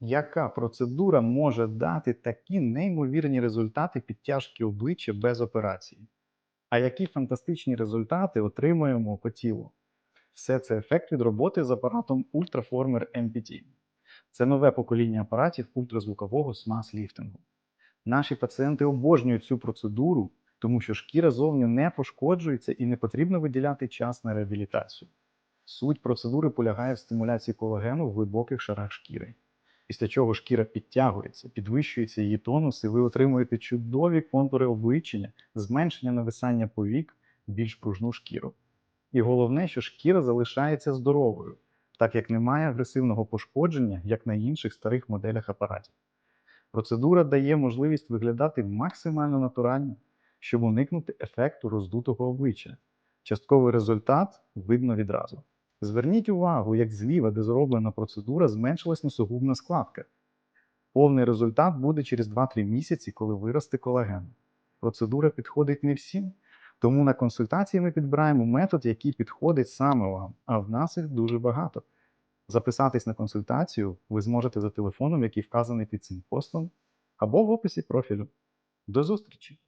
Яка процедура може дати такі неймовірні результати підтяжки обличчя без операції? А які фантастичні результати отримуємо по тілу? Все це ефект від роботи з апаратом Ultraformer MPT. Це нове покоління апаратів ультразвукового смаз-ліфтингу. Наші пацієнти обожнюють цю процедуру, тому що шкіра зовні не пошкоджується і не потрібно виділяти час на реабілітацію. Суть процедури полягає в стимуляції колагену в глибоких шарах шкіри після чого шкіра підтягується, підвищується її тонус, і ви отримуєте чудові контури обличчя, зменшення нависання повік, більш пружну шкіру. І головне, що шкіра залишається здоровою, так як немає агресивного пошкодження, як на інших старих моделях апаратів. Процедура дає можливість виглядати максимально натурально, щоб уникнути ефекту роздутого обличчя. Частковий результат видно відразу. Зверніть увагу, як зліва, де зроблена процедура, зменшилась носогубна складка. Повний результат буде через 2-3 місяці, коли виросте колаген. Процедура підходить не всім, тому на консультації ми підбираємо метод, який підходить саме вам, а в нас їх дуже багато. Записатись на консультацію ви зможете за телефоном, який вказаний під цим постом, або в описі профілю. До зустрічі!